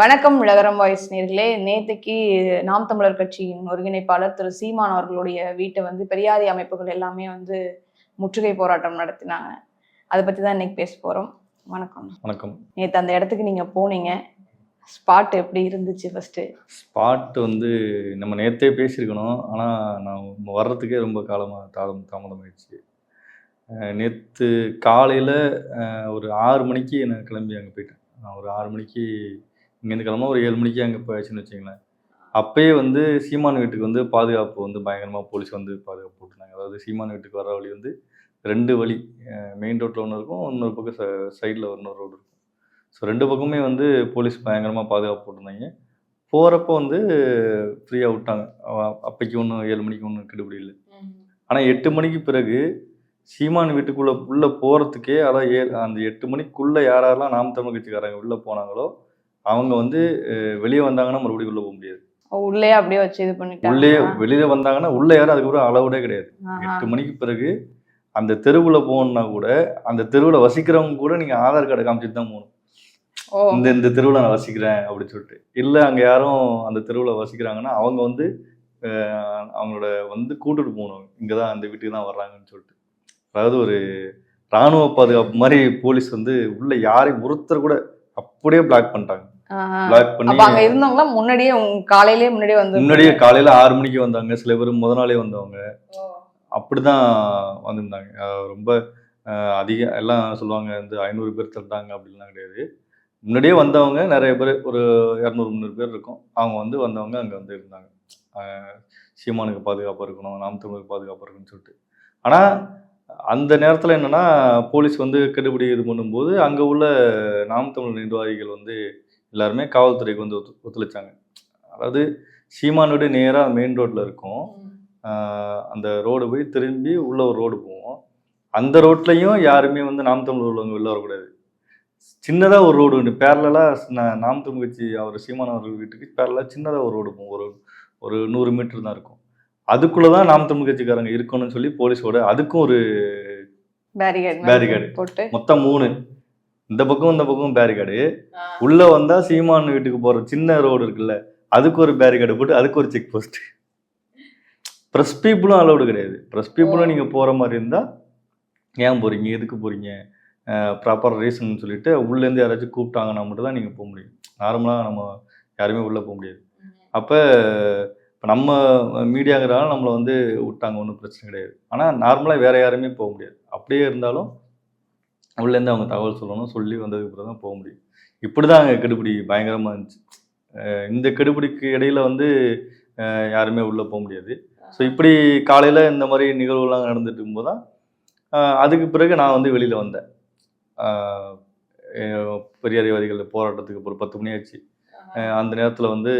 வணக்கம் உலகரம் வாய்ஸ் நேர்களே. நேற்றுக்கு நாம் தமிழர் கட்சியின் ஒருங்கிணைப்பாளர் திரு சீமான் அவர்களுடைய வீட்டை வந்து பெரியாரி அமைப்புகள் எல்லாமே வந்து முற்றுகை போராட்டம் நடத்தினாங்க. அதை பற்றி தான் இன்னைக்கு பேச போகிறோம் வணக்கம். வணக்கம். நேற்று அந்த இடத்துக்கு நீங்கள் போனீங்க. ஸ்பாட் எப்படி இருந்துச்சு ஃபர்ஸ்ட் ஸ்பாட் வந்து நம்ம நேற்றே பேசியிருக்கணும். ஆனால் நான் வர்றதுக்கே ரொம்ப காலமாக தாமதம் தாமதமாயிடுச்சு. நேற்று காலையில் ஒரு ஆறு மணிக்கு நான் கிளம்பி அங்கே போயிட்டேன். நான் ஒரு ஆறு மணிக்கு இங்கேருந்து கிளம்ப ஒரு ஏழு மணிக்கு அங்கே போயாச்சுன்னு வச்சுங்களேன் அப்பயே வந்து சீமான் வீட்டுக்கு வந்து பாதுகாப்பு வந்து பயங்கரமாக போலீஸ் வந்து பாதுகாப்பு போட்டுருந்தாங்க. அதாவது சீமான் வீட்டுக்கு வர வழி வந்து ரெண்டு வழி மெயின் ரோட்டில் ஒன்று இருக்கும் இன்னொரு பக்கம் ச சைடில் இன்னொரு ரோடு இருக்கும். ஸோ ரெண்டு பக்கமே வந்து போலீஸ் பயங்கரமாக பாதுகாப்பு போட்டிருந்தாங்க. போகிறப்போ வந்து ஃப்ரீயாக விட்டாங்க. அப்பைக்கு ஒன்றும் ஏழு மணிக்கு ஒன்றும் கெடுபிடி இல்லை. ஆனால் எட்டு மணிக்கு பிறகு சீமான் வீட்டுக்குள்ளே உள்ளே போகிறதுக்கே அதான் ஏ அந்த எட்டு மணிக்குள்ளே யார் யாரெல்லாம் நாம் தமிழ் கட்சிக்காரங்க உள்ளே போனாங்களோ அவங்க வந்து வெளியே வந்தாங்கன்னா மறுபடியும் உள்ளே போக முடியாது. உள்ளே அப்படியே வச்சு இது பண்ணிட்டாங்க உள்ளே வெளியே வந்தாங்கன்னா உள்ளே யாரும் அதுக்கப்புறம் அளவுடே கிடையாது. எட்டு மணிக்கு பிறகு அந்த தெருவில் போகணுன்னா கூட அந்த தெருவில் வசிக்கிறவங்க கூட நீங்கள் ஆதார் கார்டை காமிச்சிட்டு தான் போகணும். இந்த இந்த தெருவில் நான் வசிக்கிறேன் அப்படின்னு சொல்லிட்டு. இல்லை அங்கே யாரும் அந்த தெருவில் வசிக்கிறாங்கன்னா அவங்க வந்து அவங்களோட வந்து கூட்டிட்டு போகணும். இங்கே தான் அந்த வீட்டுக்கு தான் வர்றாங்கன்னு சொல்லிட்டு. அதாவது ஒரு இராணுவ பாதுகாப்பு மாதிரி போலீஸ் வந்து உள்ள யாரையும் ஒருத்தர் கூட அப்படியே பிளாக் பண்ணிட்டாங்க. அங்க இருந்தவங்களா முன்னாடியே காலையிலேயே முன்னாடியே வந்து முன்னாடியே காலையில் ஆறு மணிக்கு வந்தாங்க. சில பேர் முத நாளே வந்தவங்க. அப்படிதான் வந்திருந்தாங்க. ரொம்ப அதிக எல்லாம் சொல்லுவாங்க இந்த ஐநூறு பேர் தந்தாங்க அப்படின்லாம் கிடையாது. முன்னாடியே வந்தவங்க நிறைய பேர் ஒரு இரநூறு முந்நூறு பேர் இருக்கும். அவங்க வந்து வந்தவங்க அங்கே வந்து இருந்தாங்க. சீமானுக்கு பாதுகாப்பாக இருக்கணும் நாம் தமிழுக்கு பாதுகாப்பாக இருக்குன்னு சொல்லிட்டு. ஆனால் அந்த நேரத்தில் என்னன்னா போலீஸ் வந்து கெடுபிடி இது பண்ணும்போது அங்கே உள்ள நாம் தமிழ் நிர்வாகிகள் வந்து எல்லாருமே காவல்துறைக்கு வந்து ஒத்து ஒத்துழைச்சாங்க. அதாவது சீமான் வீடு நேராக மெயின் ரோட்டில் இருக்கும். அந்த ரோடு போய் திரும்பி உள்ள ஒரு ரோடு போவோம். அந்த ரோட்லையும் யாருமே வந்து நாம் தமிழ் உள்ளவங்க வெளில வரக்கூடாது. சின்னதாக ஒரு ரோடு உண்டு. பேரலாக நாம் தமிழ் கட்சி அவர் சீமான் அவர்கள் வீட்டுக்கு பேரலாக சின்னதாக ஒரு ரோடு போகும் ஒரு ஒரு நூறு மீட்டர் தான் இருக்கும். அதுக்குள்ளே தான் நாம் தமிழ் கட்சிக்காரங்க இருக்கணும்னு சொல்லி போலீஸோட அதுக்கும் ஒரு பேரிகேட். போட்டு. மொத்தம் மூணு. இந்த பக்கம் இந்த பக்கம் பேரிகார்டு உள்ள வந்தா சீமான் வீட்டுக்கு போற சின்ன ரோடு இருக்குல்ல அதுக்கு ஒரு பேரிகார்டு போட்டு அதுக்கு ஒரு செக் போஸ்ட் ப்ரெஸ் பீப்புளும் அலௌடு கிடையாது. ப்ரெஸ் பீப்புளும் நீங்க போற மாதிரி இருந்தா ஏன் போறீங்க? எதுக்கு போறீங்க? ப்ராப்பர் ரீசன் சொல்லிட்டு உள்ளேருந்து யாராச்சும் கூப்பிட்டாங்கன்னா மட்டும் தான் நீங்கள் போக முடியும். நார்மலாக நம்ம யாருமே உள்ளே போக முடியாது. அப்போ இப்போ நம்ம மீடியாங்கிறனால நம்மளை வந்து விட்டாங்க ஒன்றும் பிரச்சனை கிடையாது. ஆனால் நார்மலாக வேற யாருமே போக முடியாது. அப்படியே இருந்தாலும் உள்ளேருந்து அவங்க தகவல் சொல்லணும் சொல்லி வந்ததுக்கு அப்புறம் தான் போக முடியும். இப்படி தான் அங்கே கெடுபிடி பயங்கரமாக இருந்துச்சு. இந்த கெடுபிடிக்கு இடையில வந்து யாருமே உள்ளே போக முடியாது. ஸோ இப்படி காலையில் இந்த மாதிரி நிகழ்வுலாம் நடந்துட்டு இருக்கும்போது தான் அதுக்கு பிறகு நான் வந்து வெளியில் வந்தேன். பெரியாரிவாதிகள் போராட்டத்துக்கு ஒரு பத்து மணி ஆச்சு. அந்த நேரத்தில் வந்து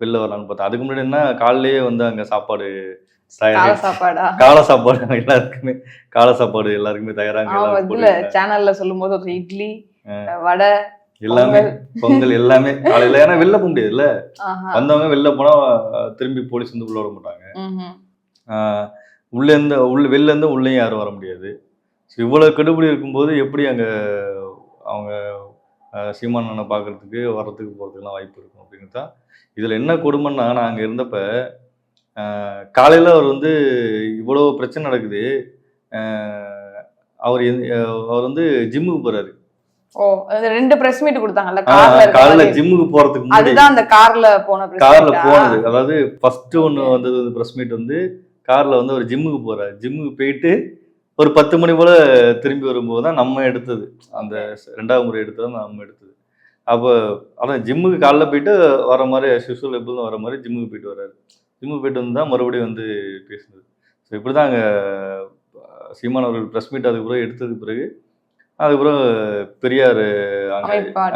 வெளில வரலான்னு பார்த்தேன். அதுக்கு முன்னாடி என்ன காலையிலேயே வந்து அங்கே சாப்பாடு கால சாப்பாடா? காலை சாப்பாடு எல்லாருக்குமே காலை சாப்பாடு எல்லாருக்குமே இதுல போட்டு சேனல்ல சொல்லும்போது ஒரு இட்லி வடை எல்லாமே பொங்கல். எல்லாமே காலையில. ஏன்னா வெளில போக முடியாதுல்ல ஆஹா. வந்தவங்க வெளில போனா திரும்பி போலீஸ் வந்து உள்ள விட மாட்டாங்க. உள்ள இருந்து உள்ள வெளில இருந்து உள்ளேயும் யாரும் வர முடியாது. ஸோ இவ்வளவு கெடுபிடி இருக்கும்போது எப்படி அங்க அவங்க அஹ், சீமான் அண்ணனை பார்க்கறதுக்கு வர்றதுக்கு போறதுக்குலாம் வாய்ப்பு இருக்கும் அப்படின்னு தான் இதுல என்ன கொடுமைன்னா நான் அங்க இருந்தப்ப காலையில அவர் வந்து இவ்வளவு பிரச்சனை நடக்குது. அவர் அவர் வந்து ஜிம்முக்கு போறாரு. ஓ ரெண்டு பிரஸ் மீட் கொடுத்தாங்கல்ல? கார்ல மாதிரி. ஜிம்முக்கு போறதுக்கு முன்னாடி அதுதான் அந்த கார்ல போன கார்ல? போனது. அதாவது ஃபர்ஸ்ட் ஒன்று வந்தது வந்து ப்ரெஸ் மீட் வந்து கார்ல வந்து ஒரு ஜிம்முக்கு போறாரு. ஜிம்முக்கு போயிட்டு ஒரு பத்து மணி போல திரும்பி வரும்போது தான் நம்ம எடுத்தது. அந்த ரெண்டாவது முறை எடுத்தது நம்ம எடுத்தது. அப்போ அதான் ஜிம்முக்கு காலைல போயிட்டு வர மாதிரி சிசுவல் எப்போதும் வர மாதிரி ஜிம்முக்கு போயிட்டு வர்றாரு. ஜிம்முக்கு போயிட்டு வந்து தான் மறுபடியும் வந்து பேசுனது. ஸோ இப்படி தான் அங்கே சீமான் அவர்கள் ப்ரெஸ் மீட் அதுக்கப்புறம் எடுத்ததுக்கு பிறகு அதுக்கப்புறம் பெரியார்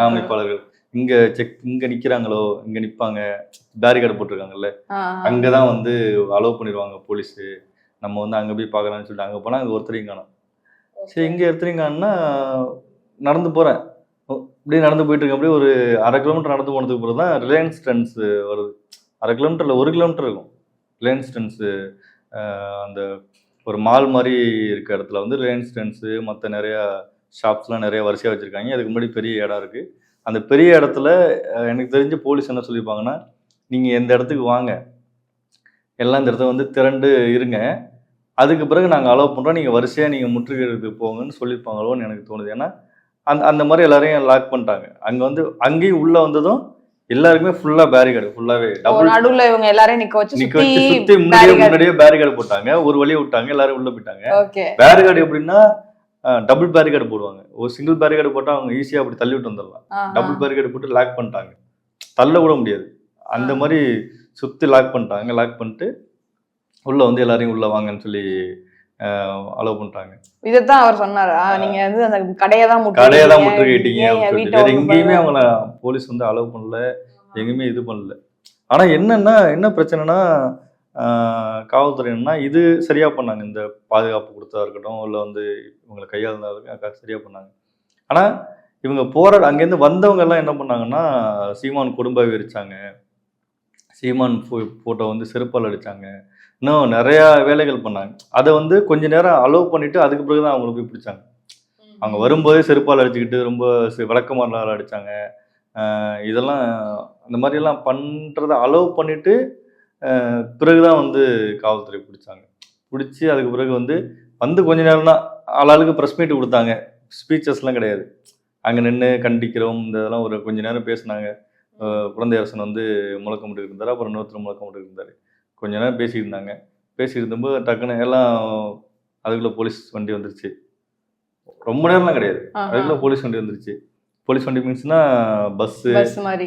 அமைப்பாளர்கள். இங்க செக் இங்க நிக்கிறாங்களோ இங்க நிப்பாங்க பேரிகார்டு போட்டிருக்காங்கல்ல. அங்கதான் வந்து அலோவ் பண்ணிடுவாங்க போலீஸ் நம்ம வந்து அங்க போய் பார்க்கலாம்னு சொல்லிட்டு அங்க போனா அங்க ஒருத்தரையும் காணும். சரி இங்க ஒருத்தரையும் காணும்னா நடந்து போறேன். இப்படியே நடந்து போயிட்டு இருக்கேன். அப்படியே ஒரு அரை கிலோமீட்டர் நடந்து போனதுக்கு பிறகு தான் ரிலையன்ஸ் ட்ரெண்ட்ஸ் வருது. அரை கிலோமீட்டரில் ஒரு கிலோமீட்டர் இருக்கும். ரிலையன்ஸ் அந்த ஒரு மால் மாதிரி இருக்க இடத்துல வந்து ரிலையன்ஸ் ட்ரெண்ட்ஸு மற்ற நிறையா ஷாப்ஸ்லாம் நிறைய வரிசையாக வச்சுருக்காங்க. அதுக்கு முன்னாடி பெரிய இடம் இருக்குது அந்த பெரிய இடத்துல எனக்கு தெரிஞ்சு போலீஸ் என்ன சொல்லியிருப்பாங்கன்னா நீங்கள் எந்த இடத்துக்கு வாங்க. எல்லாம் இந்த இடத்துல வந்து திரண்டு இருங்க. அதுக்கு பிறகு நாங்கள் அலோவ் பண்ணுறோம் நீங்கள் வரிசையாக நீங்கள் முற்றுகையிடத்துக்கு போங்கன்னு சொல்லியிருப்பாங்களோன்னு எனக்கு தோணுது. ஏன்னா அந்த அந்த மாதிரி எல்லாரையும் லாக் பண்ணிட்டாங்க. அங்கே வந்து அங்கேயும் உள்ளே வந்ததும் எல்லாருக்குமே ஃபுல்லாக பேரிகார்டு ஃபுல்லாகவே ஒரு டபுள் நடுவுல இவங்க எல்லாரையும் நிக்க வச்சு நிக்க சுத்தி வச்சு சுற்றி முன்னாடியே. முன்னாடியே பேரிகார்டு போட்டாங்க. ஒரு வழியை விட்டாங்க எல்லாரும் உள்ளே போயிட்டாங்க. பேரிகார்டு எப்படின்னா டபுள் பேரிகார்டு போடுவாங்க. ஒரு சிங்கிள் பேரிகார்டு போட்டால் அவங்க ஈஸியாக அப்படி தள்ளி விட்டு வந்துடலாம். டபுள் பேரிகார்டு போட்டு லாக் பண்ணிட்டாங்க. தள்ள விட முடியாது. அந்த. மாதிரி சுற்றி லாக் பண்ணிட்டாங்க. லாக் பண்ணிட்டு உள்ள வந்து எல்லாரையும் உள்ள வாங்கன்னு சொல்லி அலோவ் பண்ணிட்டாங்க இதைத்தான் அவர் சொன்னாரு? நீங்க வந்து அந்த கடையை தான் கடையை தான் முற்றுகையிட்டீங்க. அப்படின்னு வேற எங்கேயுமே அவங்கள போலீஸ் வந்து அலோவ் பண்ணல. எங்கேயுமே இது பண்ணல. ஆனா என்னன்னா என்ன பிரச்சனைனா ஆஹ், காவல்துறை என்னன்னா இது சரியா பண்ணாங்க. இந்த பாதுகாப்பு கொடுத்ததா இருக்கட்டும் இல்லை வந்து இவங்களை கையாளுந்தா சரியா பண்ணாங்க. ஆனா இவங்க போற அங்கேருந்து வந்தவங்க எல்லாம் என்ன பண்ணாங்கன்னா சீமான் குடும்ப விரிச்சாங்க. சீமான் போட்டோ வந்து செருப்பால் அடிச்சாங்க. இன்னும் நிறையா வேலைகள் பண்ணாங்க. அதை வந்து கொஞ்ச நேரம் அலோவ் பண்ணிட்டு அதுக்கு பிறகு தான் அவங்களுக்கு போய் பிடிச்சாங்க. அவங்க வரும்போதே செருப்பால் அடிச்சுக்கிட்டு ரொம்ப சி- அடித்தாங்க அடிச்சாங்க. இதெல்லாம் அந்த மாதிரி எல்லாம் அலோவ் பண்ணிட்டு பிறகு தான் வந்து காவல்துறை பிடிச்சாங்க. பிடிச்சி அதுக்கு பிறகு வந்து வந்து கொஞ்ச நேரம் தான் ஆளாளுக்கு ப்ரெஸ் மீட் கொடுத்தாங்க. ஸ்பீச்சஸ்லாம் கிடையாது. அங்கே நின்று கண்டிக்கிறோம் இந்த இதெல்லாம் ஒரு கொஞ்ச நேரம் பேசினாங்க. குழந்தை அரசன் வந்து முழக்கம் விட்டு இருந்தார் அப்புறம் இன்னொருத்தர் முழக்கம் விட்டு இருந்தார். கொஞ்ச நேரம் பேசிட்டு இருந்தபோது டக்குன்னு எல்லாம் அதுக்குள்ளே போலீஸ் வண்டி வந்துருச்சு. ரொம்ப நேரம்லாம் கிடையாது. அதுக்குள்ள போலீஸ் வண்டி வந்துருச்சு. போலீஸ் வண்டி மீன்ஸ்னா பஸ் மாதிரி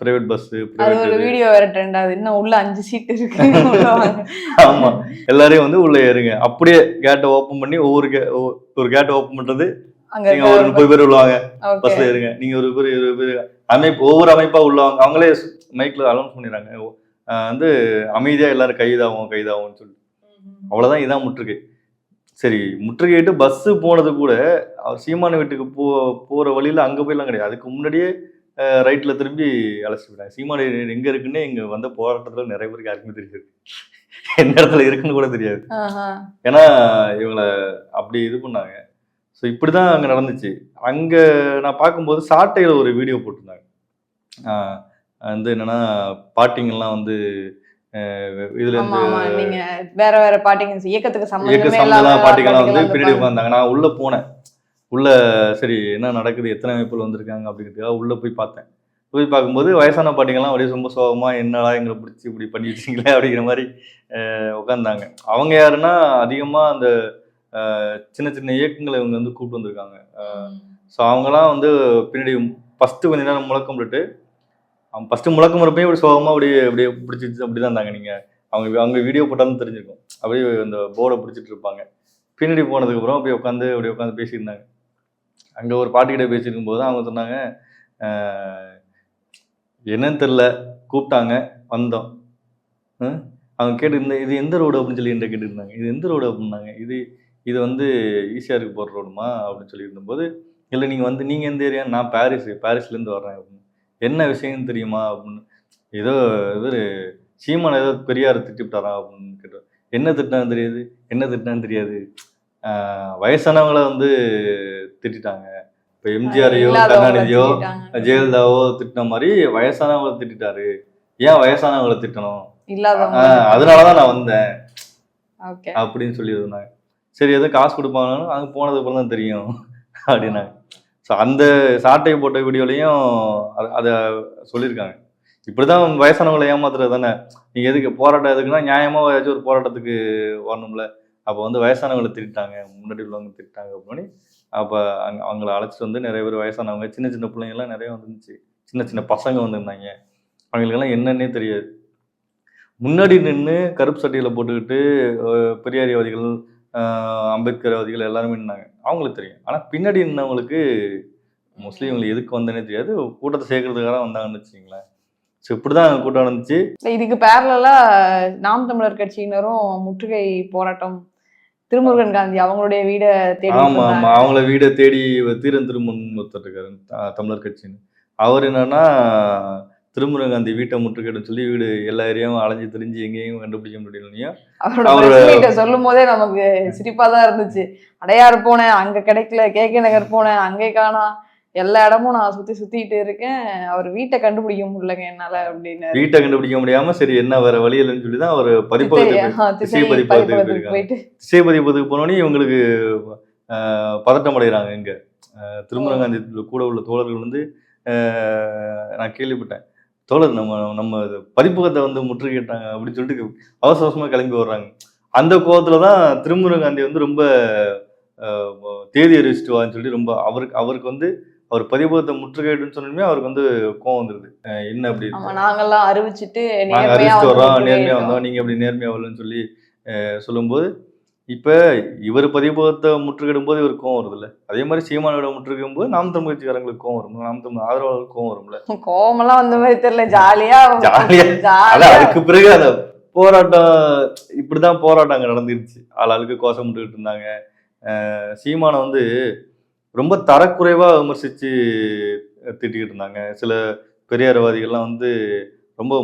பிரைவேட் பஸ்ஸு அது ஒரு வீடியோ வேற ட்ரெண்ட் ஆகுது. இன்னும் உள்ள அஞ்சு சீட் இருக்கு. ஆமா. எல்லாரையும் வந்து உள்ள ஏறுங்க. அப்படியே கேட்டை ஓப்பன் பண்ணி ஒவ்வொரு ஒரு கேட்டை ஓப்பன் பண்றது. நீங்க ஒரு முப்பது பேர் உள்ளவாங்க பஸ்ல ஏறுங்க. நீங்க ஒரு பேர் இருபது பேர். அமைப்பு ஒவ்வொரு அமைப்பா உள்ளவாங்க அவங்களே மைக்ல அலௌன்ஸ் பண்ணிடுறாங்க. வந்து அமைதியா எல்லாரும் கைதாகும் கைதாகும்னு சொல்லி. அவ்வளவுதான் இதான் முற்றுகை. சரி முற்றுகையிட்டு பஸ் போனது கூட அவர் சீமான வீட்டுக்கு போ போற வழியில அங்க போயெல்லாம் கிடையாது. அதுக்கு முன்னாடியே ரைட்ல திரும்பி அழைச்சிட்டு போயிட்டாங்க. சீமான எங்க இருக்குன்னு இங்க வந்த போராட்டத்துல நிறைய பேருக்கு யாருக்குமே தெரியாது. எந்த இடத்துல இருக்குன்னு கூட தெரியாது. ஏன்னா இவங்கள அப்படி இது பண்ணாங்க. ஸோ இப்படி தான் அங்கே நடந்துச்சு. அங்கே நான் பார்க்கும்போது சாட்டையில் ஒரு வீடியோ போட்டிருந்தாங்க. வந்து என்னன்னா பாட்டிங்கெல்லாம் வந்து இதுல இருந்து வேற வேற பாட்டிங்க இயக்கத்துக்கு இயக்க சம்பந்தமே பாட்டிகள்லாம் வந்து பின்னாடி உட்காந்தாங்க நான் உள்ள போனேன். உள்ள சரி என்ன நடக்குது? எத்தனை அமைப்புகள் வந்திருக்காங்க? அப்படிங்கிறதுக்காக உள்ள போய் பார்த்தேன். போய் பார்க்கும்போது வயசான பாட்டிங்கெல்லாம் அப்படியே ரொம்ப சோகமா என்னடா எங்களை பிடிச்சி இப்படி பண்ணி வச்சிங்களே அப்படிங்கிற மாதிரி உட்காந்தாங்க அவங்க யாருன்னா அதிகமா அந்த சின்ன சின்ன இயக்கங்களை இவங்க வந்து கூப்பிட்டு வந்திருக்காங்க. ஸோ அவங்கலாம் வந்து பின்னாடி ஃபஸ்ட்டு கொஞ்ச நேரம் முழக்கம் விட்டுட்டு அவங்க ஃபஸ்ட்டு முழக்கம் இருப்பையும் இப்படி சோகமாக அப்படியே அப்படியே பிடிச்சிட்டு அப்படி தான் இருந்தாங்க நீங்கள் அவங்க அவங்க வீடியோ போட்டாலும் தெரிஞ்சிருக்கும். அப்படியே அந்த போர்டை பிடிச்சிட்டு இருப்பாங்க. பின்னாடி போனதுக்கப்புறம் அப்படியே உட்காந்து அப்படியே உட்காந்து பேசியிருந்தாங்க. அங்கே ஒரு பாட்டிக்கிட்ட பேசியிருக்கும் போது அவங்க சொன்னாங்க என்னன்னு தெரில கூப்பிட்டாங்க வந்தோம். அவங்க கேட்டு இந்த இது எந்த ரோடு அப்படின்னு சொல்லி என்கிட்ட கேட்டுருந்தாங்க. இது எந்த ரோடு அப்படின்னாங்க? இது இது வந்து ஈஸியாக இருக்கு போகிற ரோடுமா அப்படின்னு சொல்லி இருந்தபோது இல்லை நீங்கள் வந்து நீங்கள் எந்த ஏரியா நான் பாரிஸ் பாரிஸ்லேருந்து வர்றேன். அப்படின்னு என்ன விஷயம்னு தெரியுமா அப்படின்னு? ஏதோ இவர் சீமான் ஏதோ பெரியார் திட்டிவிட்டாரா அப்படின்னு கேட்டோம். என்ன திட்டினான்னு தெரியாது? என்ன திட்டினான்னு தெரியாது. வயசானவங்கள வந்து திட்டிட்டாங்க. இப்போ எம்ஜிஆரையோ கருணாநிதியோ. ஜெயலலிதாவோ திட்டின மாதிரி வயசானவங்கள திட்டிட்டாரு. ஏன் வயசானவங்கள திட்டணும்? அதனாலதான் நான் வந்தேன். அப்படின்னு சொல்லியிருந்தாங்க. சரி எதுவும் காசு கொடுப்பாங்கன்னு அங்கே போனதுக்கு அப்புறம் தான் தெரியும். அப்படின்னாங்க. ஸோ அந்த சாட்டை போட்ட வீடியோலையும் அதை சொல்லியிருக்காங்க. இப்படிதான் வயசானவங்களை ஏமாத்துறது தானே? நீங்கள் எதுக்கு போராட்டம் எதுக்குன்னா நியாயமாக ஏதாச்சும் ஒரு போராட்டத்துக்கு வரணும்ல. அப்போ வந்து வயசானவங்களை திட்டாங்க முன்னாடி உள்ளவங்க திட்டாங்க அப்படின்னு. அப்போ அங்கே அவங்கள அழைச்சிட்டு வந்து நிறைய பேர் வயசானவங்க சின்ன சின்ன பிள்ளைங்கள்லாம் நிறைய வந்துருந்துச்சு. சின்ன சின்ன பசங்க வந்திருந்தாங்க. அவங்களுக்கெல்லாம் என்னன்னே தெரியாது. முன்னாடி நின்று கருப்பு சட்டியில் போட்டுக்கிட்டு பெரியாரியவாதிகள் அம்பேத்கர்வாதிகள் எல்லாருமே நின்னாங்க. அவங்களுக்கு தெரியும். ஆனால் பின்னாடி நின்னவங்களுக்கு மோஸ்ட்லி இவங்களுக்கு எதுக்கு வந்தேனே தெரியாது. கூட்டத்தை சேர்க்கறதுக்காக வந்தாங்கன்னு வச்சுங்களேன் ஸோ இப்படி தான் கூட்டம் நடந்துச்சு. இதுக்கு பேரலா நாம் தமிழர் கட்சியினரும் முற்றுகை போராட்டம் திருமுருகன் காந்தி அவங்களுடைய வீட தேடி ஆமா ஆமா. இருந்தாங்க. அவங்கள வீடை தேடி தீரன் திருமன் ஒருத்தர் இருக்காரு தமிழர் கட்சின்னு. அவர் என்னன்னா திருமுருகன் காந்தி வீட்டை முற்றுகையிடும் சொல்லி வீடு எல்லா ஏரியாவும் அலைஞ்சு திரிஞ்சு எங்கேயும் கண்டுபிடிக்க முடியலையும் அவரோட சொல்லும் போதே நமக்கு சிரிப்பா தான் இருந்துச்சு. அடையாறு போனேன் அங்க கிடைக்கல கே கே நகர் போனேன் அங்கே காணா எல்லா இடமும் நான் சுத்தி சுத்திட்டு இருக்கேன். அவர் வீட்டை கண்டுபிடிக்க முடியலங்க என்னால அப்படின்னு வீட்டை கண்டுபிடிக்க முடியாம சரி என்ன வேற வழி இல்லைன்னு சொல்லி தான் அவர் பதிப்பகத்துக்கு திசை பதிப்பகத்துக்கு. போயிட்டு. திசை பதிப்பகத்துக்கு போனோடனே இவங்களுக்கு பதட்டம் அடைகிறாங்க இங்க. ஆஹ், திருமணகாந்தி கூட உள்ள தோழர்கள் வந்து நான் கேள்விப்பட்டேன். தோழர் நம்ம நம்ம பதிப்பகத்தை வந்து முற்றுகையிட்டாங்க அப்படின்னு சொல்லிட்டு அவசர அவசரமா கிளம்பி வர்றாங்க. அந்த கோவத்துல தான் திருமுருகாந்தி வந்து ரொம்ப தேதி அறிவிச்சிட்டு வான்னு சொல்லி ரொம்ப அவருக்கு அவருக்கு வந்து அவர் பதிப்பகத்தை முற்றுகையிடுன்னு சொன்னோமே அவருக்கு வந்து கோவம் வந்துருது. என்ன அப்படி நாங்கெல்லாம் அறிவிச்சிட்டு நாங்க நேர்மையா அறிவிச்சிட்டு வந்து வர்றோம் முற்றுகை நேர்மையா இட்டோம். வந்தோம் நீங்க அப்படி நேர்மையா வரலன்னு சொல்லி சொல்லும்போது இப்ப இவர் பதிப்பகத்தை முற்றுகிடும் போது இவருக்கு கோவம் வருதுல்ல? அதே மாதிரி சீமானோட முற்றுகையும் போது நாம் தமிழ் கட்சிக்காரங்களுக்கு கோவம் வரும் நாம் தமிழ் ஆதரவாளர்களுக்கு கோவம் வரும்ல? கோவமெல்லாம் வந்த மாதிரி தெரியல. ஜாலியா ஜாலியா. அதுக்கு பிறகு அந்த போராட்டம் இப்படிதான் போராட்டம் அங்க நடந்துருச்சு ஆளாளுக்கு கோஷம் விட்டுக்கிட்டு இருந்தாங்க. சீமானை வந்து ரொம்ப தரக்குறைவா விமர்சிச்சு திட்டிக்கிட்டு இருந்தாங்க. சில பெரியாரவாதிகள்லாம் வந்து ரொம்ப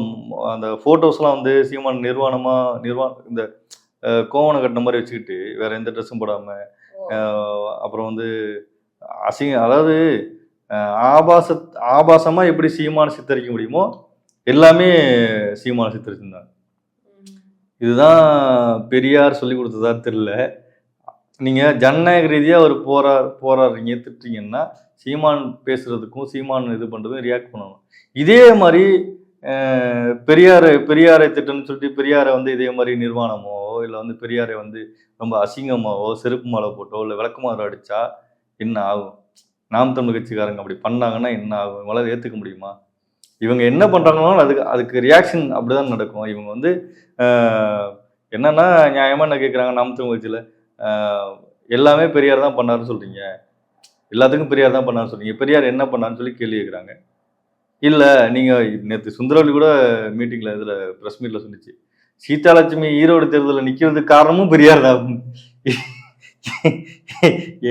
அந்த ஃபோட்டோஸ்லாம் வந்து சீமான் நிர்வாணமா நிர்வா இந்த கோவணம் கட்டின மாதிரி வச்சுக்கிட்டு வேற எந்த ட்ரெஸ்ஸும் போடாம அஹ், அப்புறம் வந்து அசிங்க அதாவது ஆபாச ஆபாசமா எப்படி சீமானை சித்தரிக்க முடியுமோ எல்லாமே சீமானை சித்தரிச்சிருந்தாங்க இதுதான் பெரியார் சொல்லி கொடுத்ததா தெரியல. நீங்க ஜனநாயக ரீதியா ஒரு போரா போராடுறீங்க திட்டுறீங்கன்னா சீமான் பேசுறதுக்கும் சீமான் இது பண்றதுக்கும் ரியாக்ட் பண்ணணும். இதே மாதிரி பெரியாரை பெரியாரை திட்டம்னு சொல்லிட்டு பெரியாரை வந்து இதே மாதிரி நிர்வாணமோ கோயிலில் வந்து பெரியாரை வந்து ரொம்ப அசிங்கமாவோ செருப்பு மாலை போட்டோ இல்லை விளக்குமாறு அடித்தா என்ன ஆகும்? நாம் தமிழ் கட்சிக்காரங்க அப்படி பண்ணாங்கன்னா என்ன ஆகும்? இவங்களால ஏற்றுக்க முடியுமா? இவங்க என்ன பண்ணுறாங்களோ அதுக்கு அதுக்கு ரியாக்ஷன் அப்படிதான் நடக்கும். இவங்க வந்து என்னென்னா என்னன்னா என்ன கேட்குறாங்க நாம் தமிழ் கட்சியில்? எல்லாமே பெரியார் தான் பண்ணாருன்னு சொல்கிறீங்க எல்லாத்துக்கும் பெரியார் தான் பண்ணாருன்னு சொல்கிறீங்க பெரியார் என்ன பண்ணாருன்னு சொல்லி கேள்வி கேட்குறாங்க இல்லை நீங்கள் நேற்று சுந்தரவல்லி கூட மீட்டிங்கில் இதில் ப்ரெஸ் மீட்டில் சொன்னிச்சு. சீதாலட்சுமி ஈரோடு தேர்தலில் நிக்கிறதுக்கு காரணமும் பெரியார் தான்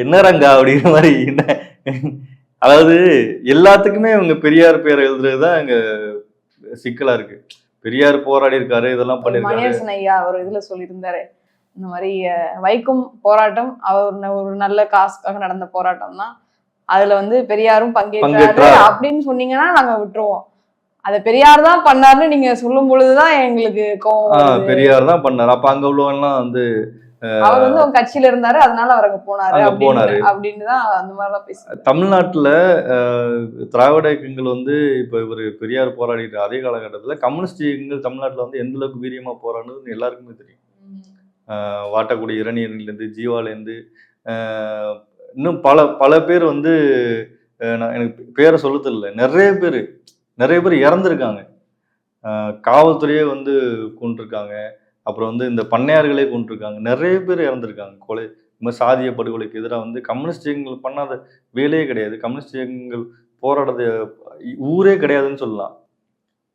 என்ன ரங்கா அப்படிங்கிற மாதிரி என்ன? அதாவது எல்லாத்துக்குமே இவங்க பெரியார் பேரை எழுதுறது தான் இங்க சிக்கலா இருக்கு. பெரியார் போராடி இருக்காரு இதெல்லாம் பண்ணிருக்காரு. ஐயா அவர் இதுல சொல்லியிருந்தாரு. இந்த மாதிரி வைக்கும் போராட்டம் அவர் ஒரு நல்ல காசுக்காக நடந்த போராட்டம் தான் அதுல வந்து பெரியாரும் பங்கேற்றார். அப்படின்னு சொன்னீங்கன்னா நாங்க விட்டுருவோம். அத பெரியார் தான் பண்ணாருன்னு நீங்க சொல்லும் பொழுதுதான் எங்களுக்கு கோவம். பெரியார் தான் பண்ணாரு அப்ப அங்க உள்ளவங்கலாம் வந்து அவர் வந்து அவங்க கட்சியில இருந்தாரு அதனால அவர் அங்க போனாரு போனாரு. அப்படின்னு தான் அந்த மாதிரிலாம் பேசுறாரு தமிழ்நாட்டுல திராவிட இயக்கங்கள் வந்து இப்ப இவர் பெரியார் போராடிட்டு அதே காலகட்டத்துல கம்யூனிஸ்ட் இயக்கங்கள் தமிழ்நாட்டுல வந்து எந்த அளவுக்கு வீரியமா போராடுன்னு எல்லாருக்குமே தெரியும் ஆஹ், வாட்டக்குடி இருந்து ஜீவாலேருந்து இன்னும் பல பல பேர் வந்து நான் எனக்கு பேரை சொல்ல தெரியல நிறைய பேர் நிறைய பேர் இறந்துருக்காங்க. காவல்துறையே வந்து கொண்டிருக்காங்க அப்புறம் வந்து இந்த பண்ணையார்களே கொண்டிருக்காங்க நிறைய பேர் இறந்துருக்காங்க. கொலை இந்த மாதிரி சாதிய படுகொலைக்கு எதிராக வந்து கம்யூனிஸ்ட் இயக்கங்கள் பண்ணாத வேலையே கிடையாது. கம்யூனிஸ்ட் இயக்கங்கள் போராடுறது ஊரே கிடையாதுன்னு சொல்லலாம்.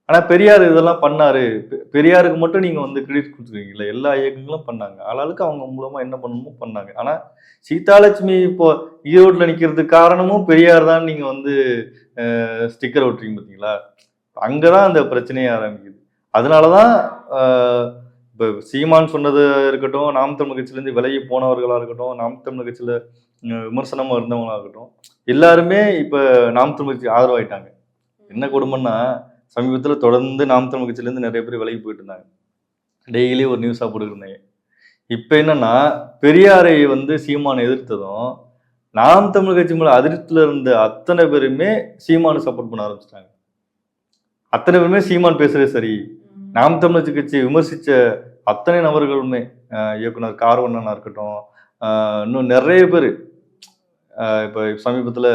ஆனா பெரியார் இதெல்லாம் பண்ணாரு. பெரியாருக்கு மட்டும் நீங்க வந்து கிரெடிட் கொடுத்துருக்கீங்களா எல்லா இயக்கங்களும் பண்ணாங்க. ஆளாளுக்கு அவங்க மூலமா என்ன பண்ணணுமோ பண்ணாங்க. ஆனா சீதாலட்சுமி இப்போ ஈரோட்ல நிக்கிறதுக்கு காரணமும் பெரியார் தான் நீங்க வந்து ஸ்டிக்கர் ஒட்டுறீங்க பார்த்தீங்களா அங்கதான் அந்த பிரச்சனையே ஆரம்பிக்குது. அதனாலதான் தான் இப்ப சீமான் சொன்னது இருக்கட்டும் நாம் தமிழ் கட்சியிலேருந்து விலகி போனவர்களா இருக்கட்டும் நாம் தமிழ் கட்சியில உம், விமர்சனமா இருந்தவங்களா இருக்கட்டும் எல்லாருமே இப்ப நாம் தமிழ் கட்சி ஆதரவாயிட்டாங்க. என்ன கொடுமைன்னா சமீபத்துல தொடர்ந்து நாம் தமிழ் கட்சியிலேருந்து நிறைய பேர் விலகி போயிட்டு இருந்தாங்க. டெய்லி ஒரு நியூஸா போட்டுருந்தாங்க இப்ப என்னன்னா பெரியாரை வந்து சீமான் எதிர்த்ததும் நாம் தமிழ் கட்சி மேல அதிருப்தியில இருந்த அத்தனை பேருமே சீமானு சப்போர்ட் பண்ண ஆரம்பிச்சிட்டாங்க. அத்தனை பேருமே சீமான் பேசுறது சரி. நாம் தமிழர் கட்சியை விமர்சிச்ச அத்தனை நபர்களுமே இயக்குனர் கார்வண்ணனா இருக்கட்டும் இன்னும் நிறைய பேர் இப்போ சமீபத்தில்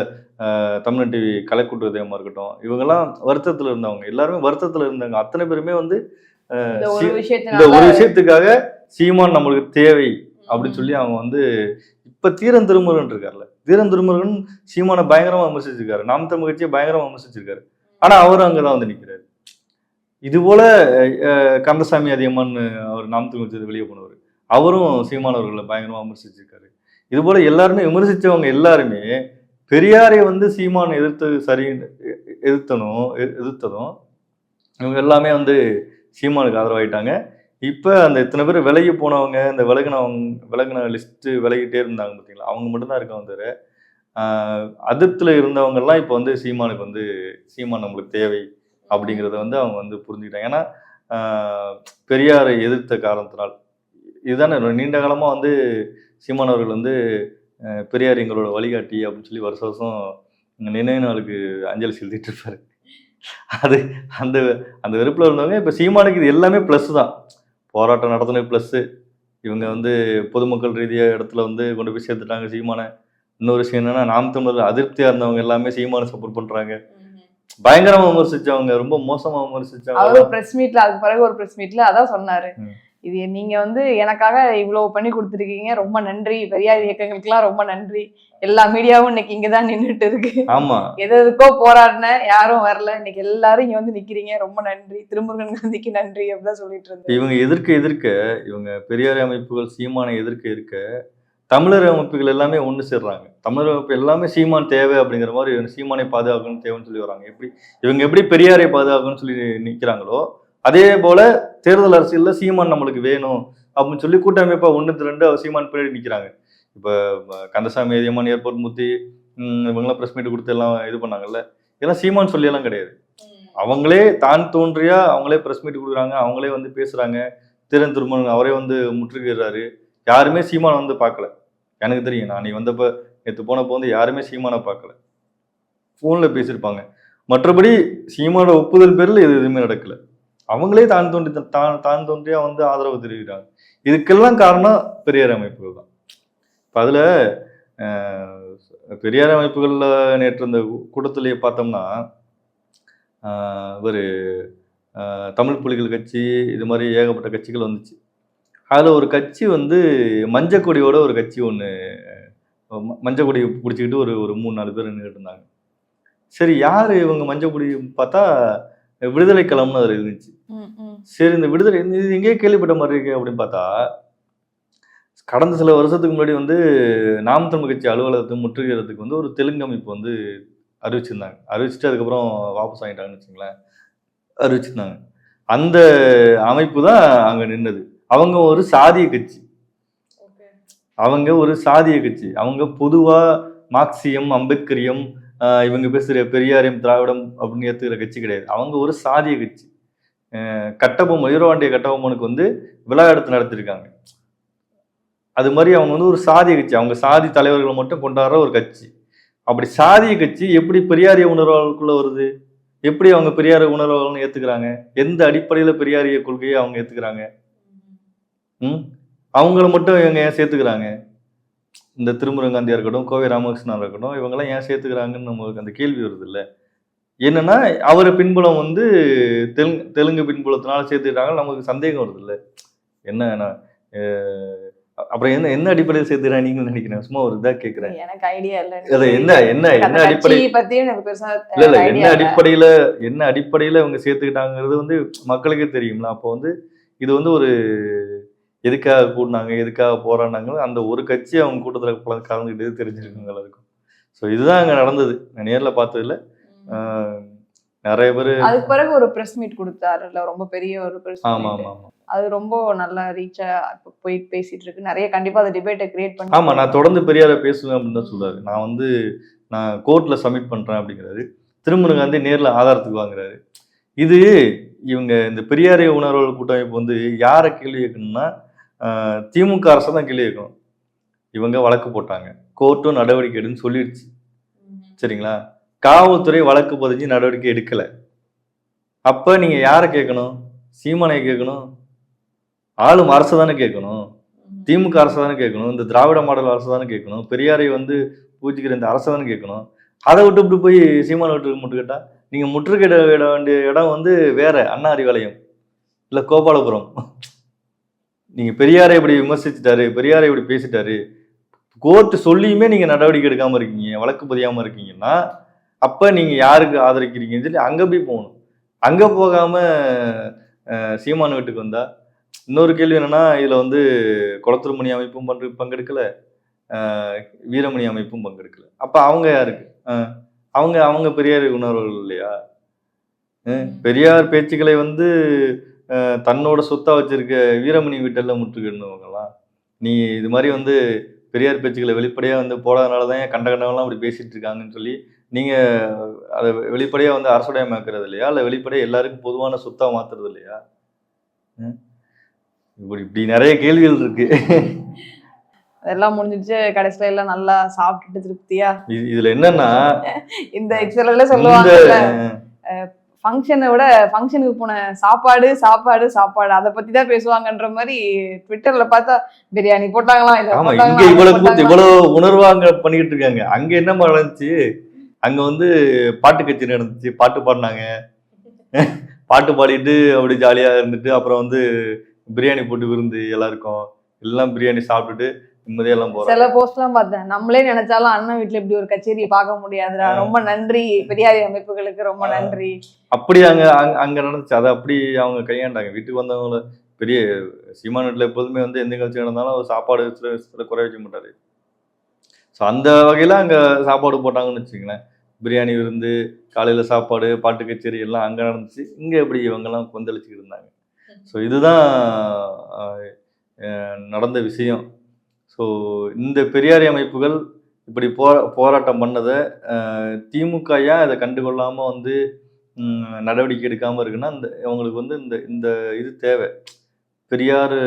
தமிழ் டிவி கலைக்கூட்டு உதயமா இருக்கட்டும் இவங்கெல்லாம் வருத்தத்தில் இருந்தவங்க. எல்லாருமே வருத்தத்தில் இருந்தாங்க. அத்தனை பேருமே வந்து இந்த ஒரு விஷயத்துக்காக சீமான் நம்மளுக்கு தேவை அப்படின்னு சொல்லி அவங்க வந்து இப்ப தீரன் திருமுருகன் இருக்காருல்ல தீரன் திருமுருகன் சீமானை பயங்கரமா விமர்சிச்சிருக்காரு. நாம் தமிழ் கட்சியை பயங்கரமா விமர்சிச்சிருக்காரு. ஆனா அவரும் அங்கதான் வந்து நிக்கிறாரு. இது போல கந்தசாமி அதியமான் அவர் நாம் தமிழ் வெளியே போனவர். அவரும் சீமான் அவர்களை பயங்கரமா விமர்சிச்சிருக்காரு. இது போல எல்லாருமே விமர்சித்தவங்க எல்லாருமே பெரியாரை வந்து சீமான் எதிர்த்து சரி எதிர்த்தனும் எதிர்த்ததும் இவங்க எல்லாமே வந்து சீமானுக்கு ஆதரவாயிட்டாங்க. இப்போ அந்த இத்தனை பேர் விலகி போனவங்க இந்த விலகினவங்க விலகின லிஸ்ட்டு விலகிட்டே இருந்தாங்க பார்த்தீங்களா அவங்க மட்டும்தான் இருக்கவங்க தவிர அதிர்த்தில் இருந்தவங்கெல்லாம் இப்போ வந்து சீமானுக்கு வந்து சீமான் நம்மளுக்கு தேவை அப்படிங்கிறத வந்து அவங்க வந்து புரிஞ்சுக்கிட்டாங்க. ஏன்னா பெரியாரை எதிர்த்த காரணத்தினால் இதுதானே நீண்ட காலமாக வந்து சீமான் அவர்கள் வந்து பெரியார் எங்களோட வழிகாட்டி அப்படின்னு சொல்லி வருஷ வருஷம் நினைவு நாளுக்கு அஞ்சலி செலுத்திட்டு இருப்பாரு. அது அந்த அந்த வெறுப்பில் இருந்தவங்க இப்போ சீமானுக்கு இது எல்லாமே ப்ளஸ் தான். போராட்டம் நடத்தினது ப்ளஸ்ஸு இவங்க வந்து பொதுமக்கள் ரீதியாக இடத்துல வந்து கொண்டு போய் சேர்த்துட்டாங்க சீமானை. இன்னொரு விஷயம் என்னன்னா நாம் தமிழர் அதிருப்தியாக இருந்தவங்க எல்லாமே சீமானை சப்போர்ட் பண்ணுறாங்க பயங்கரமா விமர்சிச்சவங்க ரொம்ப மோசமா விமர்சிச்சவங்க. அவரு பிரஸ் மீட்ல அதுக்கு பிறகு ஒரு பிரஸ் மீட்ல அதான் சொன்னாரு. இது நீங்க வந்து எனக்காக இவ்வளவு பண்ணி கொடுத்துருக்கீங்க. ரொம்ப நன்றி. பெரியார் இயக்கங்களுக்கெல்லாம் ரொம்ப நன்றி. எல்லா மீடியாவும் இன்னைக்கு இங்கதான் நின்னுட்டு இருக்கு. ஆமா. எது எதுக்கோ போராடின யாரும் வரல. இன்னைக்கு எல்லாரும் இங்க வந்து நிக்கிறீங்க. ரொம்ப நன்றி. திருமுருகன் காந்திக்கு நன்றி அப்படிதான் சொல்லிட்டு இருந்தேன். இவங்க எதிர்க்க எதிர்க்க இவங்க பெரியார் அமைப்புகள் சீமானை எதிர்க்க இருக்க தமிழர் அமைப்புகள் எல்லாமே ஒன்று சேர்றாங்க. தமிழர் அமைப்பு எல்லாமே சீமான் தேவை அப்படிங்கிற மாதிரி சீமானை பாதுகாக்கணும் தேவைன்னு சொல்லி வராங்க. எப்படி இவங்க எப்படி பெரியாரை பாதுகாக்கணும்னு சொல்லி நிற்கிறாங்களோ அதே போல தேர்தல் அரசியல்ல சீமான் நம்மளுக்கு வேணும் அப்படின்னு சொல்லி கூட்டமைப்பா ஒன்று ரெண்டு அவர் சீமான் பின்னாடி நிற்கிறாங்க இப்போ கந்தசாமி அதியமான் ஏர்போர்ட் முத்தி இவங்கெல்லாம் ப்ரெஸ் மீட் கொடுத்து எல்லாம் இது பண்ணாங்கல்ல இதெல்லாம் சீமான் சொல்லியெல்லாம் கிடையாது. அவங்களே தான் தோன்றியா அவங்களே ப்ரெஸ் மீட் கொடுக்குறாங்க அவங்களே வந்து பேசுறாங்க திறன் திருமணம் அவரே வந்து முற்றுகிறாரு யாருமே சீமானை வந்து பார்க்கல. எனக்கு தெரியும் நான் நீ வந்தப்ப நேற்று போனப்போ வந்து யாருமே சீமானை பார்க்கல. ஃபோனில் பேசியிருப்பாங்க. மற்றபடி சீமானோட ஒப்புதல் பேரில் இது எதுவுமே நடக்கல. அவங்களே தான் தோன்றி தான் தான் தோன்றியா வந்து ஆதரவு தெரிவிக்கிறாங்க. இதுக்கெல்லாம் காரணம் பெரியார் அமைப்புகள் தான். இப்போ அதில் பெரியார் அமைப்புகளில் நேற்று இந்த கூட்டத்திலேயே பார்த்தோம்னா ஒரு தமிழ் புலிகள் கட்சி இது மாதிரி ஏகப்பட்ட கட்சிகள் வந்துச்சு. அதில் ஒரு கட்சி வந்து மஞ்சக்கொடியோட ஒரு கட்சி ஒன்று மஞ்சக்கொடி பிடிச்சிக்கிட்டு ஒரு ஒரு மூணு நாலு பேர் நின்றுட்டு இருந்தாங்க. சரி யார் இவங்க மஞ்சக்கொடி பார்த்தா விடுதலை களம்னு அதில் இருந்துச்சு. சரி இந்த விடுதலை இது எங்கேயோ கேள்விப்பட்ட மாதிரி இருக்கு அப்படின்னு பார்த்தா கடந்த சில வருஷத்துக்கு முன்னாடி வந்து நாம் தமிழ் கட்சி அலுவலகத்தை முற்றுகிறதுக்கு வந்து ஒரு தெலுங்கு அமைப்பு வந்து அறிவிச்சிருந்தாங்க. அறிவிச்சுட்டு அதுக்கப்புறம் வாபஸ் வாங்கிட்டாங்கன்னு வச்சுங்களேன் அறிவிச்சிருந்தாங்க. அந்த அமைப்பு தான் அங்கே நின்னது. அவங்க ஒரு சாதிய கட்சி. அவங்க ஒரு சாதிய கட்சி. அவங்க பொதுவா மார்க்சியம் அம்பேத்கரியம் இவங்க பேசுகிற பெரியாரையும் திராவிடம் அப்படின்னு ஏற்றுக்கிற கட்சி கிடையாது. அவங்க ஒரு சாதிய கட்சி. கட்டபொம்மன் ஈரோவாண்டிய கட்டபொம்மனுக்கு வந்து விழா எடுத்து நடத்திருக்காங்க. அது மாதிரி அவங்க வந்து ஒரு சாதிய கட்சி. அவங்க சாதி தலைவர்களை மட்டும் கொண்டாடுற ஒரு கட்சி. அப்படி சாதிய கட்சி எப்படி பெரியாரிய உணர்வாளர்களுக்குள்ள வருது? எப்படி அவங்க பெரியார உணர்வாளர்னு ஏத்துக்கிறாங்க? எந்த அடிப்படையில பெரியாரிய கொள்கையை அவங்க ஏத்துக்கிறாங்க? ம்? அவங்கள மட்டும் இவங்க ஏன் சேர்த்துக்கிறாங்க? இந்த திருமுருகன் காந்தியா இருக்கட்டும் கோவை ராமகிருஷ்ணன் இருக்கட்டும் இவங்கெல்லாம் ஏன் சேர்த்துக்கிறாங்கன்னு நம்மளுக்கு அந்த கேள்வி வருது இல்ல. என்னன்னா அவர் பின்புலம் வந்து தெலுங்கு தெலுங்கு பின்புலத்தினால சேர்த்துக்கிட்டாங்க நமக்கு சந்தேகம் வருது இல்ல. என்ன அப்புறம் என்ன என்ன அடிப்படையில் சேர்த்துக்கிறாங்க நீங்க நினைக்கிறேன். சும்மா ஒரு இதா கேட்கிறேன். எனக்கு ஐடியா இல்ல. அது என்ன என்ன என்ன அடிப்படை இல்ல இல்ல என்ன அடிப்படையில என்ன அடிப்படையில இவங்க சேர்த்துக்கிட்டாங்கிறது வந்து மக்களுக்கே தெரியும்ல. அப்போ வந்து இது வந்து ஒரு எதுக்காக கூடினாங்க எதுக்காக போராடினாங்க அந்த ஒரு கட்சி அவங்க கூட்டத்தில் கலந்துக்கிட்டது தெரிஞ்சிருக்குங்க எல்லாருக்கும். ஸோ இதுதான் அங்கே நடந்தது. நான் நேரில் பார்த்ததுல ஆஹ், நிறைய பேர் அதுக்கு பிறகு ஒரு பிரஸ் மீட் கொடுத்தாருல்ல ரொம்ப பெரிய ஒரு பிரஸ் ஆமா ஆமா ஆமா அது ரொம்ப நல்லா ரீச்சா போய் பேசிட்டு இருக்கு. நிறைய கண்டிப்பா அந்த டிபேட்டை கிரியேட் பண்ணி ஆமா நான் தொடர்ந்து பெரியாரை பேசுவேன் அப்படின்னு தான் சொல்றாரு. நான் வந்து நான் கோர்ட்ல சப்மிட் பண்றேன் அப்படிங்கிறாரு. திருமுருகன் காந்தி நேர்ல ஆதாரத்துக்கு வாங்குறாரு. இது இவங்க இந்த பெரியாரிய உணர்வுகள் கூட்டமைப்பு வந்து யாரை கேள்வி கேட்கணும்னா திமுக அரசு தான் கேள்வி கேட்கணும். இவங்க வழக்கு போட்டாங்க. கோர்ட்டும் நடவடிக்கை எடுன்னு சொல்லிடுச்சு. சரிங்களா? காவல்துறை வழக்கு பதிஞ்சு நடவடிக்கை எடுக்கலை. அப்போ நீங்கள் யாரை கேட்கணும்? சீமானை கேட்கணும். ஆளும் அரசு தானே கேட்கணும். திமுக அரசு தானே கேட்கணும். இந்த திராவிட மாடல் அரசு தானே கேட்கணும். பெரியாரை வந்து பூஜிக்கிற இந்த அரசு தானே கேட்கணும். அதை விட்டு விட்டு போய் சீமான விட்டு முட்டுக்கிட்டா நீங்கள் முற்றுகையிட விட வேண்டிய இடம் வந்து வேற. அண்ணா அறிவாலயம் இல்லை கோபாலபுரம். நீங்க பெரியாரை இப்படி விமர்சிச்சிட்டாரு பெரியாரை இப்படி பேசிட்டாரு கோர்ட் சொல்லியுமே நீங்க நடவடிக்கை எடுக்காம இருக்கீங்க வழக்கு பதியாம இருக்கீங்கன்னா அப்ப நீங்க யாருக்கு ஆதரிக்கிறீங்கன்னு சொல்லி அங்க போய் போகணும். அங்க போகாம அஹ், சீமான் வீட்டுக்கு வந்தா இன்னொரு கேள்வி என்னன்னா இதுல வந்து குளத்துருமணி அமைப்பும் பங்கு பங்கெடுக்கல வீரமணி அமைப்பும் பங்கெடுக்கல. அப்ப அவங்க யாருக்கு? அவங்க அவங்க பெரியார் உணர்வுகள் இல்லையா? பெரியார் பேச்சுக்களை வந்து தன்னோட சொத்தா வச்சிருக்க வீரமணி வீட்டெல்லாம் முற்றுகிடணுவங்கலாம் நீ இது மாதிரி வந்து பெரியார் பேச்சுக்களை வெளிப்படையா வந்து போடாதனால தான் கண்ட கண்டவெல்லாம் அப்படி பேசிட்டு இருக்காங்கன்னு சொல்லி நீங்க அதை வெளிப்படையா வந்து அரசுடையமாக்குறது இல்லையா? இல்ல வெளிப்படையா எல்லாருக்கும் பொதுவான சொத்தா மாத்துறது இல்லையா? இப்படி இப்படி நிறைய கேள்விகள் இருக்கு. அதெல்லாம் முடிஞ்சிடுச்சு. கடைசியில எல்லாம் நல்லா சாப்பிட்டுட்டு திருப்தியா? இது- இதுல என்னன்னா இந்த எக்ஸல இந்த சொல்லுவாங்கல்ல ஃபங்க்ஷனை விட ஃபங்க்ஷனுக்கு போன சாப்பாடு சாப்பாடு சாப்பாடு அதை பத்தி தான் பேசுவாங்கன்ற மாதிரி ட்விட்டர்ல பார்த்தா பிரியாணி போட்டாங்களாம் போட்டாங்களாம், இங்க இவ்வளவு. இவ்வளவு உணர்வாங்க பண்ணிக்கிட்டு இருக்காங்க. அங்க என்ன நடந்துச்சு? அங்க வந்து பாட்டு கச்சேரி நடந்துச்சு. பாட்டு பாடினாங்க. பாட்டு பாடிட்டு அப்படி ஜாலியா இருந்துட்டு அப்புறம் வந்து பிரியாணி போட்டு விருந்து எல்லாருக்கும். எல்லாம் பிரியாணி சாப்பிட்டுட்டு நிம்மதியா எல்லாம் போறாங்க சில போஸ்ட் எல்லாம் பார்த்தேன். நம்மளே நினைச்சாலும் அண்ணன் வீட்டுல இப்படி ஒரு கச்சேரி பார்க்க முடியாதுடா. ரொம்ப நன்றி. பெரியாரி அமைப்புகளுக்கு ரொம்ப நன்றி. அப்படி அங்க அங்க- நடந்துச்சு. அதை அப்படி அவங்க கையாண்டாங்க. வீட்டுக்கு வந்தவங்கள பெரிய சீமான் வீட்டுல எப்போதுமே வந்து எந்த நிகழ்ச்சி நடந்தாலும் சாப்பாடு சில குறை வைக்க மாட்டாரு. ஸோ அந்த வகையில அங்க சாப்பாடு போட்டாங்கன்னு வச்சுங்களேன் பிரியாணி விருந்து காலையில சாப்பாடு பாட்டு கச்சேரி எல்லாம் அங்க நடந்துச்சு. இங்க எப்படி இவங்கெல்லாம் கொந்தளிச்சுக்கிட்டு இருந்தாங்க. ஸோ இதுதான் நடந்த விஷயம். ஸோ இந்த பெரியாரி அமைப்புகள் இப்படி போ போராட்டம் பண்ணதை திமுக ஏன் இதை கண்டுகொள்ளாமல் வந்து நடவடிக்கை எடுக்காமல் இருக்குன்னா இந்த அவங்களுக்கு வந்து இந்த இந்த இது தேவை. பெரியார்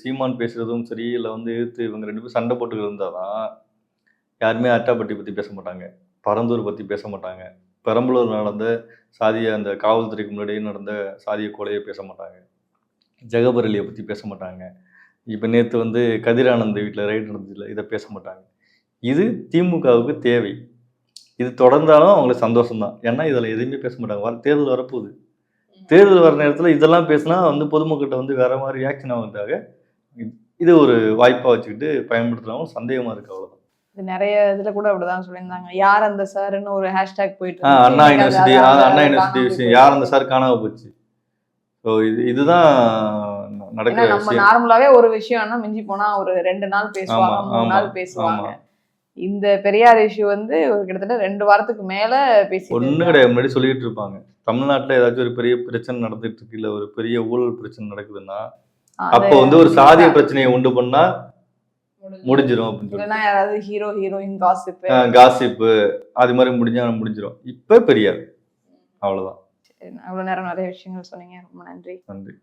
சீமான் பேசுகிறதும் சரி இல்லை வந்து எதிர்த்து இவங்க ரெண்டு பேரும் சண்டை போட்டு இருந்தாதான் யாருமே அட்டாப்பட்டி பற்றி பேச மாட்டாங்க. பரந்தூர் பற்றி பேச மாட்டாங்க. பெரம்பலூர் நடந்த சாதிய அந்த காவல்துறைக்கு முன்னாடியே நடந்த சாதிய கொலையை பேச மாட்டாங்க. ஜெகபரலியை பற்றி பேச மாட்டாங்க. இப்போ நேற்று வந்து கதிரானந்த் வீட்டில் ரைட் நடந்ததுல இதை பேச மாட்டாங்க. இது திமுகவுக்கு தேவை. இது தொடர்ந்தாலும் அவங்களுக்கு சந்தோஷம்தான். ஏன்னா இதில் எதுவுமே பேச மாட்டாங்க. வர தேர்தல் வரப்போகுது. தேர்தல் வர நேரத்தில் இதெல்லாம் பேசினா வந்து பொதுமக்கள்கிட்ட வந்து வேற மாதிரி ரியாக்ஷன் ஆகுறதுக்காக இது- ஒரு வாய்ப்பாக வச்சுக்கிட்டு பயன்படுத்துறவங்க சந்தேகமாக இருக்கு அவ்வளோதான் இது நிறைய இதுல கூட அப்படிதான் சொல்லியிருந்தாங்க. யார் அந்த சார்னு ஒரு ஹேஷ்டேக் போயிட்டு. அண்ணா யூனிவர்சிட்டி அண்ணா யூனிவர்சிட்டி விஷயம். யார் அந்த சார் காணாம போச்சு? ஸோ இது இதுதான் நடக்கிற நம்ம நார்மலாவே ஒரு விஷயம்னா மிஞ்சி போனா ஒரு ரெண்டு நாள் பேசுவாங்க மூணு நாள் பேசுவாங்க. இந்த பெரியார் இஷ்யூ வந்து ஒரு கிட்டத்தட்ட ரெண்டு வாரத்துக்கு மேல பேசி ஒன்றும் கிடையாது. முன்னாடி சொல்லிட்டு இருப்பாங்க. தமிழ்நாட்டில் ஏதாச்சும் ஒரு பெரிய பிரச்சனை நடந்துட்டு இருக்கு இல்லை ஒரு பெரிய ஊழல் பிரச்சனை நடக்குதுன்னா அப்போ வந்து ஒரு சாதிய பிரச்சனையை உண்டு பண்ணா முடிஞ்சிரும் அப்படின்னு யாராவது ஹீரோ ஹீரோயின் காசிப்பு காசிப்பு அது மாதிரி முடிஞ்சா முடிஞ்சிரும். இப்ப பெரியார். அவ்வளவுதான். அவ்வளோ நேரம் நிறைய விஷயங்கள் சொன்னீங்க. ரொம்ப நன்றி. நன்றி.